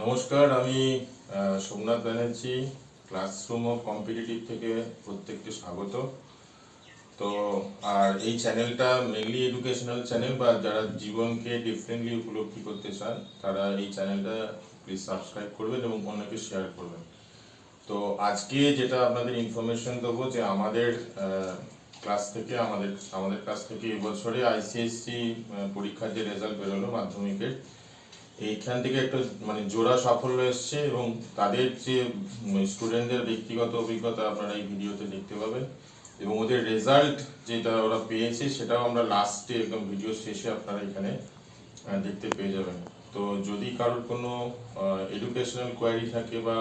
নমস্কার, আমি Somnath Banerjee, classroom of competitive থেকে প্রত্যেককে স্বাগত। তো, আর এই চ্যানেলটা মেনলি এডুকেশনাল চ্যানেল বা যারা জীবনকে ডিফারেন্টলি উপলব্ধি করতে চান, তারা এই চ্যানেলটা প্লিজ সাবস্ক্রাইব করবেন এবং অন্যকে শেয়ার করবেন। তো, আজকে যেটা আপনাদের ইনফরমেশন দেবো যে আমাদের ক্লাস থেকে, আমাদের আমাদের কাছ থেকে এবছরে আইসিএসসি পরীক্ষার যে রেজাল্ট বেরোলো মাধ্যমিকের এইখান থেকে একটা মানে জোড়া সাফল্য এসছে এবং তাদের যে স্টুডেন্টদের ব্যক্তিগত অভিজ্ঞতা আপনারা এই ভিডিওতে দেখতে পাবেন এবং ওদের রেজাল্ট যেটা ওরা পেয়েছে সেটাও আমরা লাস্টে একদম ভিডিও শেষে আপনারা এখানে দেখতে পেয়ে যাবেন। তো যদি কারোর কোনো এডুকেশনাল কোয়ারি থাকে বা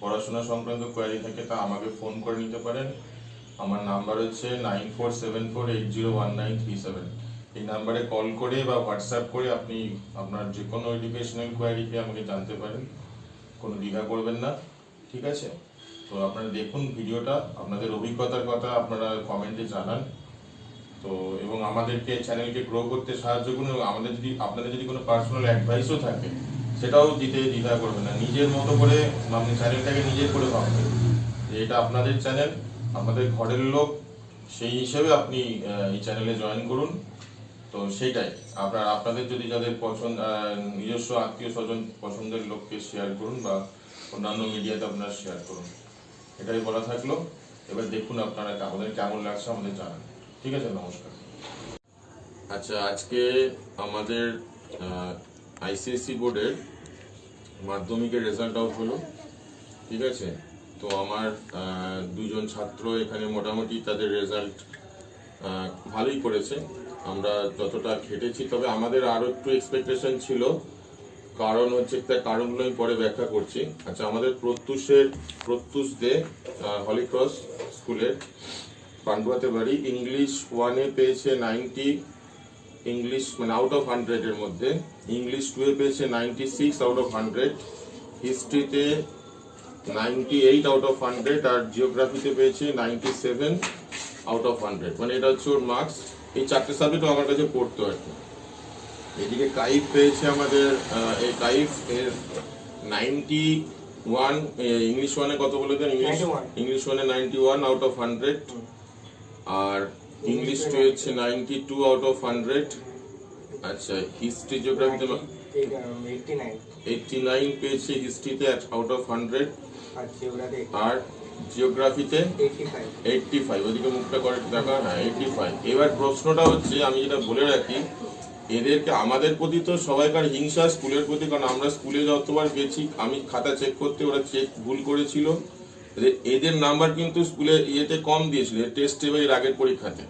পড়াশোনা সংক্রান্ত কোয়ারি থাকে তা আমাকে ফোন করে নিতে পারেন। আমার নাম্বার হচ্ছে nine four seven four eight zero one nine three seven এই নাম্বারে কল করে বা হোয়াটসঅ্যাপ করে আপনি আপনার যে কোনো এডুকেশনাল কোয়ারিকে আমাকে জানতে পারেন, কোনো দ্বিধা করবেন না, ঠিক আছে? তো আপনারা দেখুন ভিডিওটা, আপনাদের অভিজ্ঞতার কথা আপনারা কমেন্টে জানান। তো এবং আমাদেরকে চ্যানেলকে গ্রো করতে সাহায্য করুন এবং আমাদের যদি, আপনাদের যদি কোনো পার্সোনাল অ্যাডভাইসও থাকে, সেটাও দিতে দ্বিধা করবেন না। নিজের মতো করে আপনি চ্যানেলটাকে নিজের করে ভাববেন যে এটা আপনাদের চ্যানেল আমাদের ঘরের লোক, সেই হিসেবে আপনি এই চ্যানেলে জয়েন করুন। তো সেইটাই। আপনার, আপনাদের যদি যাদের পছন্দ নিজস্ব আত্মীয় স্বজন পছন্দের লোককে শেয়ার করুন বা অন্যান্য মিডিয়াতে আপনারা শেয়ার করুন। এটাই বলা থাকল। এবার দেখুন আপনারা আমাদের কেমন লাগছে আমাদের জানান। ঠিক আছে, নমস্কার। আচ্ছা আজকে আমাদের আইসিএসসি বোর্ডের মাধ্যমিকের রেজাল্ট আউট হলো। ঠিক আছে? তো আমার দুজন ছাত্র এখানে মোটামুটি তাদের রেজাল্ট ভালোই করেছে। আমরা যতটা খেটেছি, তবে আমাদের আরও একটু এক্সপেকটেশন ছিল। কারণ হচ্ছে তার কারণগুলো আমি পরে ব্যাখ্যা করছি। আচ্ছা আমাদের প্রত্যুষের, প্রত্যুষ দে হলিক্রস স্কুলের পান্ডুয়াতে বাড়ি। ইংলিশ ওয়ানে পেয়েছে নাইনটি ইংলিশ মানে আউট অফ হান্ড্রেডের মধ্যে। ইংলিশ টুয়ে পেয়েছে ninety six out of hundred হিস্ট্রিতে ninety eight out of hundred আর জিওগ্রাফিতে পেয়েছে ninety seven out of hundred মানে এটা হচ্ছে ওর মার্কস এই চারটে সাবজেক্ট আমার কাছে পড়তো আর কি এদিকে কাইফ পেয়েছে আমাদের এই কাইফ এর নাইনটি ওয়ান ইংলিশ ওয়ানে কত বলে দেন? ইংলিশ ইংলিশ ওয়ানে ninety one out of hundred R English two হচ্ছে ninety two out of hundred আচ্ছা হিস্ট্রি জিওগ্রাফিতে এইটটি নাইন পেয়েছে হিস্ট্রিতে আউট অফ হান্ড্রেড আর জিওগ্রাফিতে এইটটি ফাইভ ওদিকে মুখটা করে দেখা হ্যাঁ এইটটি ফাইভ এবার প্রশ্নটা হচ্ছে আমি যেটা বলে রাখি এদেরকে আমাদের প্রতি তো সবাইকার হিংসা স্কুলের প্রতি কারণ আমরা স্কুলে যতবার গেছি আমি খাতা চেক করতে ওরা চেক ভুল করেছিল। এদের- এদের নাম্বার কিন্তু স্কুলে ইয়েতে কম দিয়েছিল টেস্টে বা এর আগের পরীক্ষাতে।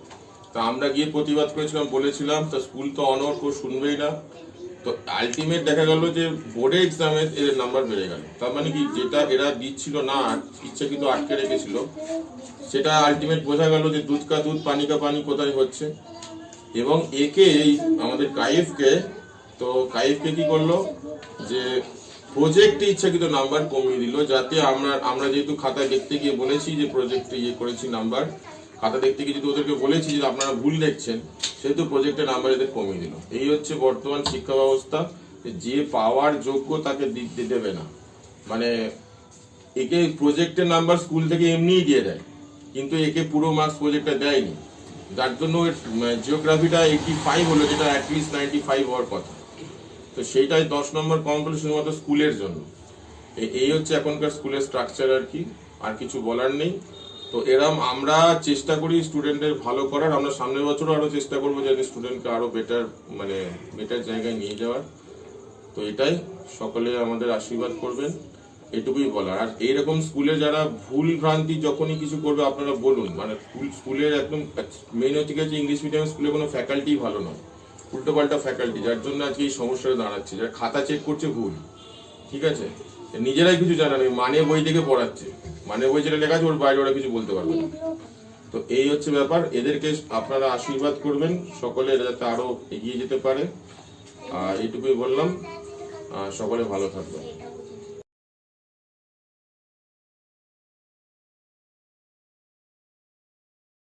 তা আমরা গিয়ে প্রতিবাদ করেছিলাম বলেছিলাম তা স্কুল তো অনর কেউ শুনবেই না। তো আলটিমেট দেখা গেল যে বোর্ডে এক্সামে এদের নাম্বার বেড়ে গেল। তার মানে কি, যেটা এরা দিচ্ছিল না ইচ্ছা কিন্তু আটকে রেখেছিল, সেটা আলটিমেট বোঝা গেল যে দুধ কা দুধ, পানি কা পানি কোথায় হচ্ছে। এবং একে আমাদের কাইফকে তো কাইফকে কি করল, যে প্রজেক্টে ইচ্ছাকৃত নাম্বার কমিয়ে দিল, যাতে আমরা আমরা যেহেতু খাতায় দেখতে গিয়ে বলেছি যে প্রজেক্টে ইয়ে করেছি নাম্বার খাতা দেখতে গিয়ে যদি ওদেরকে বলেছি যে আপনারা ভুল দেখছেন সেহেতু প্রজেক্টে নাম্বার এদের কমিয়ে দিল। এই হচ্ছে বর্তমান শিক্ষা ব্যবস্থা, যে পাওয়ার যোগ্য তাকে দিতে দেবে না। মানে একে প্রজেক্টের নাম্বার স্কুল থেকে এমনিই দিয়ে দেয়, কিন্তু একে পুরো মার্কস প্রজেক্টটা দেয়নি। যার জন্য জিওগ্রাফিটা এইটি ফাইভ হলো, যেটা অ্যাটলিস্ট নাইনটি ফাইভ হওয়ার কথা। তো সেইটাই দশ নম্বর কম করল শুধুমাত্র স্কুলের জন্য। এই হচ্ছে এখনকার স্কুলের স্ট্রাকচার আর কি, আর কিছু বলার নেই। তো এরম আমরা চেষ্টা করি স্টুডেন্টদের ভালো করার। আমরা সামনের বছরও আরও চেষ্টা করব যাতে স্টুডেন্টকে আরও বেটার মানে বেটার জায়গায় নিয়ে যাওয়ার। তো এটাই সকলে আমাদের আশীর্বাদ করবেন, এটুকুই বলার। আর এইরকম স্কুলে যারা ভুল ভ্রান্তি যখনই কিছু করবে, আপনারা বলুন মানে স্কুল, স্কুলের একদম মেন হচ্ছে যে ইংলিশ মিডিয়াম স্কুলে কোনো ফ্যাকাল্টি ভালো নয় উল্টো পাল্টা ফ্যাকাল্টি যার জন্য আজকে এই সমস্যাটা দাঁড়াচ্ছে, যারা খাতা চেক করছে ভুল, ঠিক আছে? নিজেরাই কিছু জানা নেই মানে বই থেকে পড়াচ্ছে। মানে ওই যেটা লেখা আছে, ওর বাইরে ওরা কিছু বলতে পারবে না। তো এই হচ্ছে ব্যাপার। এদেরকে আপনারা আশীর্বাদ করবেন সকলে এরা যাতে আরও এগিয়ে যেতে পারে। আর এইটুকুই বললাম। সকলে ভালো থাকবেন।